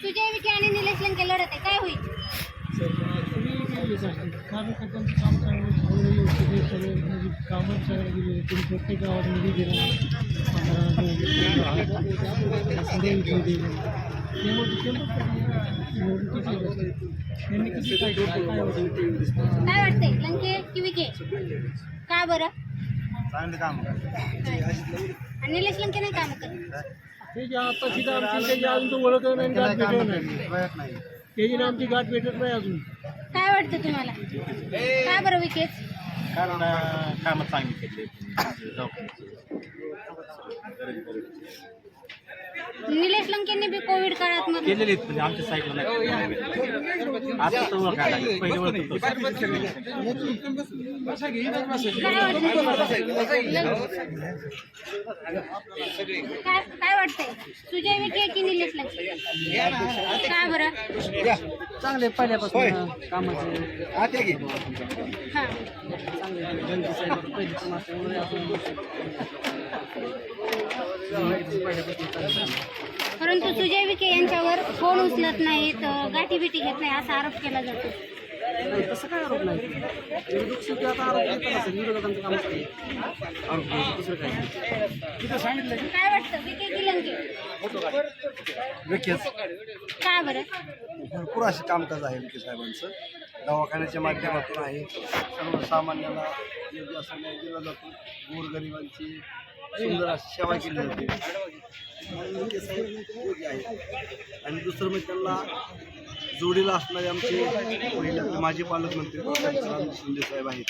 सुजय विखे आणि निलेश लंके लढत आहे काय होईल? कार्यकर्त्यांचं काम चांगलं कामं दिले तुम्ही प्रत्येक गावात निधी दिला काय वाटतंय लंके की विखे? का बरं? चांगलं काम आणि निलेश लंके नाही काम करत? ते जे आता सीधा आमची त्याची अजून तो ओळख नाही गाठ भेटत नाही. त्याची ना आमची गाठ भेटत नाही अजून. काय वाटतं तुम्हाला? का बरं विखेच कारण कामं चांगली केली. निलेश लंकेंनी बी कोविड काळात मग केलेली आहेत म्हणजे आमच्या साईडला नाही आता तर ओळख आला पहिले ओळख होतो. काय वाटतंय? काय काय सुजय विखे की निलेश लंके? का बरं? चांगले पहिल्यापासून कामाचे. हां. परंतु सुजय विखे यांच्यावर फोन उचलत नाहीत गाठी बिटी घेत नाही असा आरोप केला जातो. नाही तसं काय आरोप नाही. विरोधक शेवटी आता आरोप घेतात असेल विरोधकांचं काम असते. आरोप घ्यायचं दुसरं काय नाही. काय वाटतं? विखे की? लंके विखेच. का बरं? भरपूर असे कामकाज आहे विखे साहेबांचं. दवाखान्याच्या माध्यमातून आहे. सर्वसामान्याला योग्य असा न्याय दिला जातो. गोरगरिबांची सुंदर अशी सेवा केली होती. म्हणून साहेब योग्य आहे आणि दुसरं म्हणजे त्यांना जोडीला असणारे आमचे माजी पालकमंत्री शिंदे साहेब आहेत.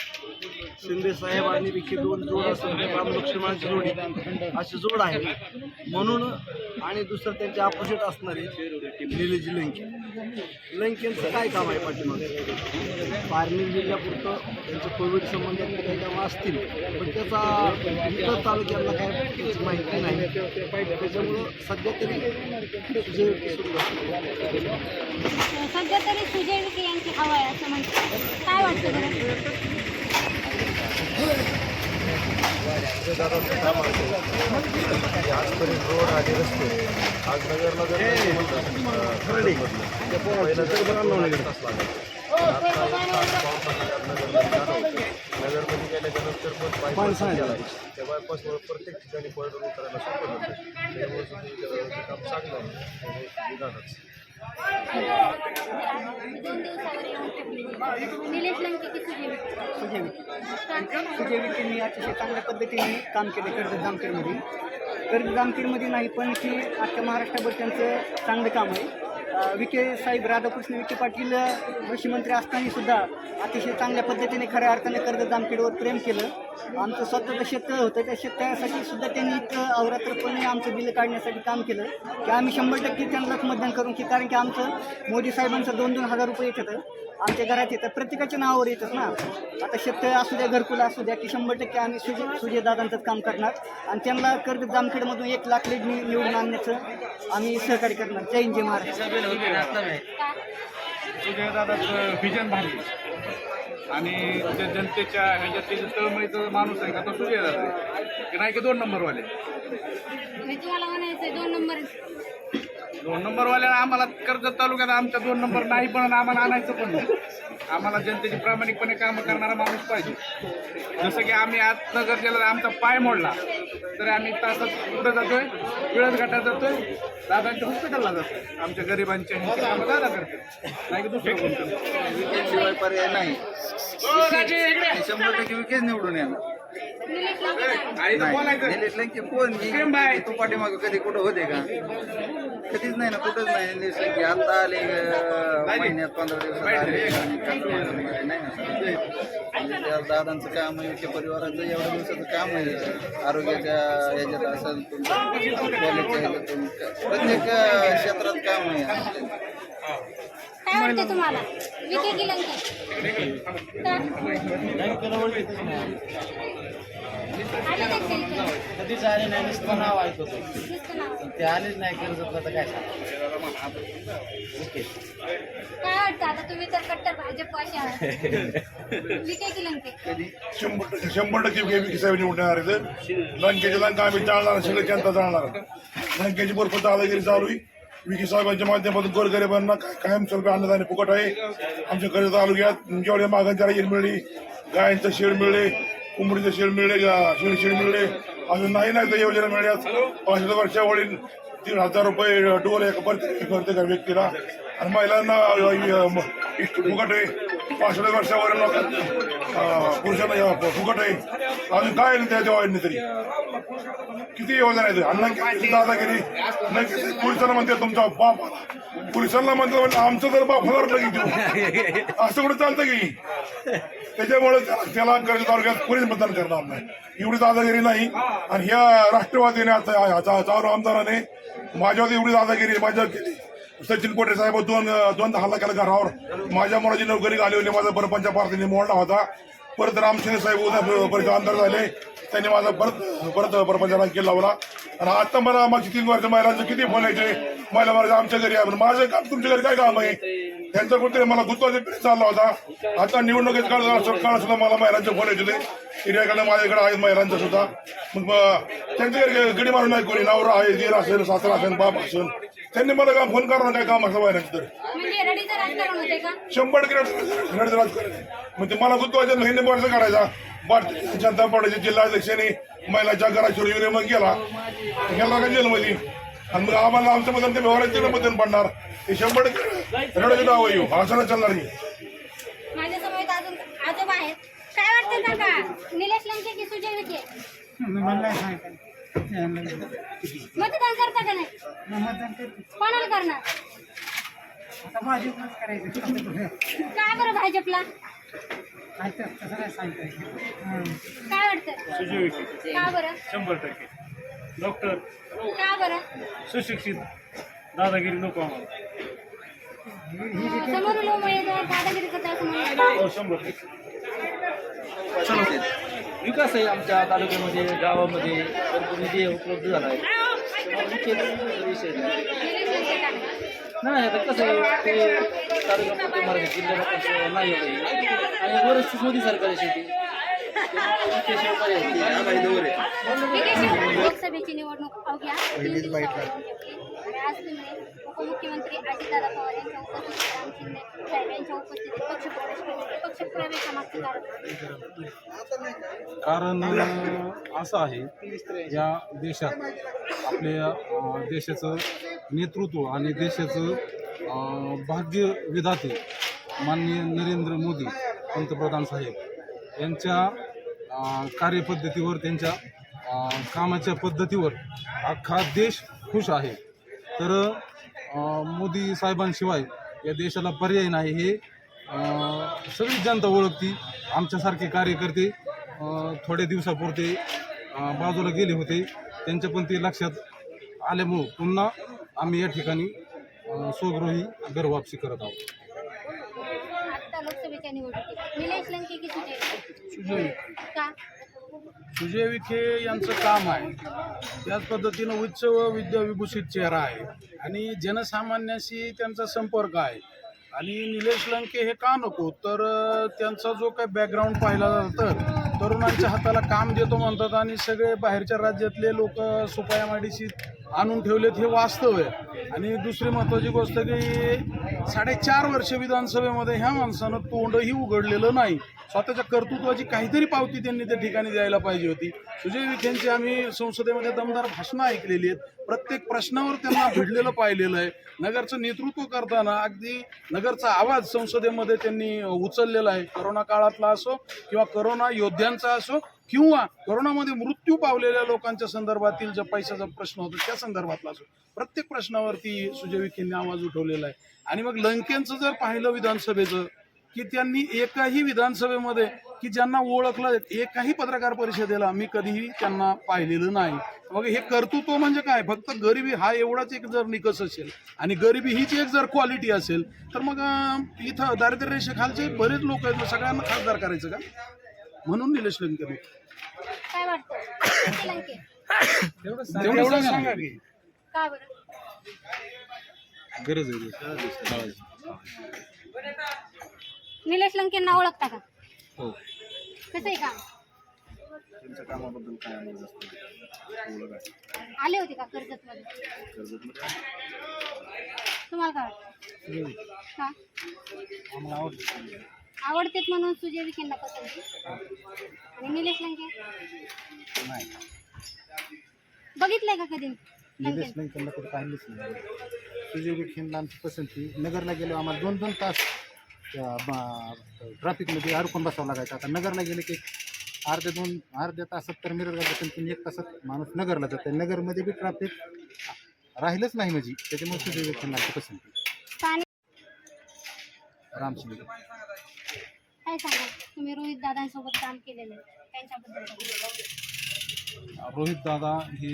शिंदे साहेब आणि विखे दोन जोड असून राम लक्ष्मणाची जोडी अशी जोड आहे. म्हणून आणि दुसरं त्यांचे अपोजिट असणारे निलेजी लंके. लंकेंचं काय काम आहे पाठीमागे? पारनेर जिल्ह्यापुरतं त्यांचं कोविड संबंधित काही कामं असतील पण त्याचा इतर तालुक्यांना काय त्याची माहिती नाही. त्याच्यामुळं सध्या तरी जे सुरू सध्या तरी सुजय विखे यांची हवा आहे असं म्हणतात. काय वाटतं बरं? आजपर्यंत रोड आणि रस्ते आज नगरला नगरमध्ये गेल्याच्या पण बायपास त्या बायपासमुळे प्रत्येक ठिकाणी पॉईंटवर उतरायला सोपं झालं त्यामुळे तुम्ही काम चांगलं आहे विधानच दोन दिवसावर येऊन निलेश लंके की सुजय सुजय विखेंनी अतिशय चांगल्या पद्धतीने काम केले कर्जत जामखेडमध्ये. कर्जत जामखेडमध्ये नाही पण की अख्ख्या महाराष्ट्राभर त्यांचं चांगलं काम आहे. विखे साहेब राधाकृष्ण विखे पाटील कृषी मंत्री असताना सुद्धा अतिशय चांगल्या पद्धतीने खऱ्या अर्थाने कर्ज जामखेडवर प्रेम केलं. आमचं स्वतःचं शेत होतं त्या शेतकऱ्यासाठी सुद्धा त्यांनी इतकं अवरात्रपणे आमचं बिल काढण्यासाठी काम केलं की आम्ही शंभर टक्के त्यांनाच मतदान करून की कारण की आमचं मोदी साहेबांचं दोन दोन हजार रुपये येत होतं. आमच्या घरात येतात. प्रत्येकाच्या नावावर येतात ना. आता शेततळे असू द्या घरकुल असू द्या की शंभर टक्के आम्ही सुजय सुजयदादांचंच काम करणार. आणि त्यांना कर्ज जामखेडमधून एक लाख लीड निवडून आणण्याचं आम्ही सहकार्य करणार. जय हिंद जय महाराष्ट्र. भारी. आणि त्या जनतेच्या ह्याच्यात जे तळमळीचा माणूस आहे का तो सुजयदादा आहे. की नाही की दोन नंबरवाले. मी तुम्हाला म्हणायचंय दोन नंबर. दोन नंबरवाल्याला आम्हाला कर्जत तालुक्यात आमच्या दोन नंबर नाही पण आम्हाला आणायचं पण नाही. आम्हाला जनतेची प्रामाणिकपणे कामं करणारा माणूस पाहिजे. जसं की आम्ही आज नगर जिल्ह्यात आमचा पाय मोडला तरी आम्ही तासात कुठं जातोय विळद घाटात जातोय दादांच्या हॉस्पिटलला जातोय. आमच्या गरिबांच्या दादा करते नाही की दुसरं कोण करतं पर्याय नाही. इकडे. शंभर टक्के विकेच निवडून येणार. कोण? बाय. तू पाठीमागं कधी कुठं होते का? कधीच नाही ना कुठंच नाही. आता आले महिन्यात पंधरा दिवसात नाही ना. म्हणजे त्या दादांचं काम आहे त्या परिवाराचं एवढ्या दिवसाचं काम आहे. आरोग्याच्या ह्याच्यात असेल कॉलेजच्या प्रत्येक क्षेत्रात काम आहे. काय वाटतं तुम्हाला? विखे की लंके? कधीच आले नाही नुसतं नाव ऐकत होतो. ते आलेच नाही कर्जतला तर काय सांग? ओके काय वाटतं आता तुम्ही तर कट्टर भाजपवाशी आहात. विखे की लंके शंभर टक्के शंभर टक्के साहेब निवडणार आहेत लंकेची लंका आम्ही जाणणार सगळे जनता जाणणार लंकेची भरपूर दादागिरी चालू आहे. विखे साहेबांच्या माध्यमातून गोरगरिबांना काय- कायमस्वरूपी अन्नदान फुकट आहे. आमच्या कर्ज तालुक्यात जेवढ्या मागांच्या राहील मिळली गायांचं शेड मिळले कोंबडीचं शेड मिळले शेड शेड मिळले? अजून नाही नाही तर योजना मिळण्यात पाचशे वर्षावरील तीन हजार रुपये डोर एका प्रत्येक व्यक्तीला? आणि महिलांना फुकट आहे पाचशे वर्षावरील लोकांना अ, पुरुषांना अ, फुकट आहे. अजून काय नाही त्या देवानी तरी? किती योजना आहेत? अण्णा दादागिरी? नाही पुरुषांना म्हणते तुमचा बाप आला. पोलिसांना म्हणतो म्हणजे आमचं जर बाप होणार नाही तू असं कुठे चालतं की? त्याच्यामुळे त्याला कर्ज तालुक्यात कोणीच मतदान करणार नाही. एवढी दादागिरी नाही. आणि ह्या राष्ट्रवादीने आता चारू आमदाराने माझ्यावर एवढी दादागिरी माझ्यावर केली. सचिन कोटे साहेब दोन दोनदा हल्ला केला घरावर. माझ्या मुलाची नोकरी घालवली माझा परपंच पार्टीने मोडला होता. परत रामशिंदे साहेब उद्या परत आमदार झाले. त्यांनी माझा परत परत परपंचाला केला लावला. आणि आता मला मागची तीन वर्ष महिलांचं किती फोन यायचे? महिला मला आमच्या घरी आहे माझं काम तुमच्या घरी काय काम आहे? त्यांचा कुठे मला गुत्वाचा पिढी चालला होता. आता निवडणुकीत काळ काळ सुद्धा मला महिलांचे फोन येत होते. एरियाकडे माझ्याकडे आहेत महिलांचं सुद्धा. मग त्यांच्या घरी गडी मारून नाही कोणी. नवरा आहे दीर असेल सासरा असेल बाप असेल. त्यांनी मला काम फोन करणार काय काम असं महिलांचं तर म्हणजे रडीचं राजकारण होते का? शंभर रड- राजकारण आहे. मग ते मला गुंतवायच्या महिने वर्ष काढायचा भारतीय जनता पार्टीच्या जिल्हाध्यक्षांनी महिलाच्या घरात शिवगिरी मग गेला गेला का जेलमध्ये? आणि मग आम्हाला आमच्या मधून ते व्यवहारात मतदान पडणार. ते शंभर टक्के रडायचं नाव येऊ असं नाही चालणार नाही माझ्यासमोर अजून आजोबा आहेत. काय वाटतं काका? निलेश लंके की सुजय विखे? मतदान करता का नाही? कोणाला करणार? का बरं भाजपला? काय वाटतं? का बरं? शंभर टक्के. डॉक्टर. का बरं? सुशिक्षित. दादागिरी नको आम्हाला. समोरील उमेदवार दादागिरी करता असं हो शंभर टक्के. विकास आहे आमच्या तालुक्यामध्ये गावामध्ये भरपूर निधी उपलब्ध झाला आहे विषय नाही. आता कसं आहे ते तालुक्यापुरते मराठी जिल्ह्याला कसं नाही होत आणि बरंच मोदी सरकार आहे शेवटी त्यामुळे विषय पर्याय आहे. ते आघाडीवर आहे. विदेशी लोकसभेची निवडणूक अवघ्या तीन दिवसावर आज तुम्ही उपमुख्यमंत्री अजितदादा पवार यांच्या उपस्थितीत राम शिंदे साहेब यांच्या उपस्थितीत पक्षप्रवेश केले पक्षप्रवेशामागचं कारण कारण असं आहे या देशात आपल्या देशाचं नेतृत्व आणि देशाचं भाग्य विधाते माननीय नरेंद्र मोदी पंतप्रधान साहेब यांच्या कार्यपद्धतीवर त्यांच्या कामाच्या पद्धतीवर अख्खा देश खुश आहे. तर मोदी साहेबांशिवाय या देशाला पर्याय नाही हे सगळी जनता ओळखती आमच्यासारखे कार्यकर्ते थोड्या दिवसापुरते बाजूला गेले होते. त्यांच्या पण ते लक्षात आल्यामुळं पुन्हा आम्ही या ठिकाणी स्वगृही घरवापसी करत आहोत. लोकसभेच्या निवडणुकीत निलेश लंके की सुजय सुजय. का? सुजय विखे यांचं काम आहे. त्याच पद्धतीनं उच्च व विद्याविभूषित चेहरा आहे. आणि जनसामान्याशी त्यांचा संपर्क आहे. आणि निलेश लंके हे का नको? तर त्यांचा जो काही बॅकग्राऊंड पाहिला तर तरुणांच्या हाताला काम देतो म्हणतात आणि सगळे बाहेरच्या राज्यातले लोक सुपायामाडीशी आणून ठेवलेत हे वास्तव आहे. आणि दुसरी महत्त्वाची गोष्ट की साडेचार वर्ष विधानसभेमध्ये ह्या माणसानं तोंडही उघडलेलं नाही. स्वतःच्या कर्तृत्वाची काहीतरी पावती त्यांनी त्या ठिकाणी द्यायला पाहिजे होती. सुजय विखेंची आम्ही संसदेमध्ये दमदार भाषणं ऐकलेली आहेत. प्रत्येक प्रश्नावर त्यांना भिडलेलं पाहिलेलं आहे. नगरचं नेतृत्व करताना अगदी नगरचा आवाज संसदेमध्ये त्यांनी उचललेला आहे. करोना काळातला असो किंवा करोना योद्ध्यांचा असो किंवा करोनामध्ये मृत्यू पावलेल्या लोकांच्या संदर्भातील जो पैशाचा प्रश्न होता त्या संदर्भातला असो प्रत्येक प्रश्नावरती सुजय विखेंनी आवाज उठवलेला आहे. आणि मग लंकेंचं जर पाहिलं विधानसभेचं की त्यांनी एकाही विधानसभेमध्ये की ज्यांना ओळखलं एकाही पत्रकार परिषदेला मी कधीही त्यांना पाहिलेलं नाही. मग हे कर्तृत्व म्हणजे काय? फक्त गरिबी हा एवढाच एक जर निकष असेल आणि गरिबी हीच एक जर क्वालिटी असेल तर मग इथं दारिद्र्य रेषेखालचे बरेच लोक आहेत. सगळ्यांना खासदार करायचं का? म्हणून निलेश लंके काय वाटतं? लंके. लंके तेवढं सांगा की. का. बरं? गरज आहे. निलेश लंकेंना ओळखता का? हो. कसं आहे काम? त्यांच्या कामाबद्दल काय आहे. आले होते का कर्जत मध्ये कर्जतमध्ये? तुम्हाला काय वाटतं? का? आम्हाला आवडतं. आवडतेत म्हणून सुजय विखेंना पसंती? आणि निलेश लंके? नाही. बघितलंय का कधी? निलेश लंके लंकेला कुठं पाहिलंच नाही. सुजय विखेंना आमची पसंती. नगरला गेलो आम्हाला दोन दोन तास ट्रॅफिकमध्ये अडकून बसावं लागायचं. आता नगरला गेले की अर्ध्या दोन अर्ध्या तासात तर मिरजला जातं पण एक तासात माणूस नगरला जातं नगरमध्ये बी ट्रॅफिक राहिलंच नाही म्हणजे. त्याच्यामुळे सुजय विखेंना आमची पसंती. स्थानिक रामशिंदे. काय सांगा? तुम्ही रोहित दादांसोबत काम केलेलं आहे. त्यांच्याबद्दल काय? रोहित दादा हे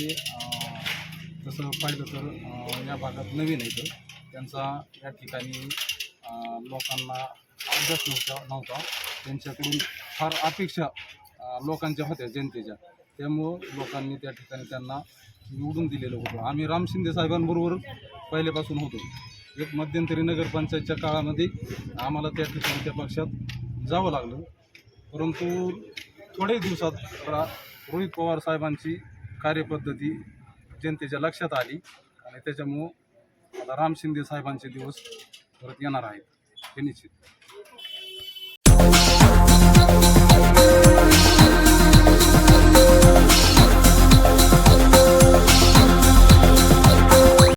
तसं पाहिलं तर या भागात नवीन आहेत. त्यांचा या ठिकाणी लोकांना अभ्यास नव्हता नव्हता. त्यांच्याकडून फार अपेक्षा लोकांच्या होत्या जनतेच्या. त्यामुळं लोकांनी त्या ठिकाणी त्यांना निवडून दिलेलं होतं. आम्ही राम शिंदे साहेबांबरोबर पहिल्यापासून होतो. एक मध्यंतरी नगरपंचायतच्या काळामध्ये आम्हाला त्या ठिकाणी त्या पक्षात जावं लागलं. परंतु थोडे दिवसात रोहित पवार साहेबांची कार्यपद्धती जनतेच्या लक्षात आली आणि त्याच्यामुळं आता राम शिंदे साहेबांचे दिवस परत येणार आहेत हे निश्चित.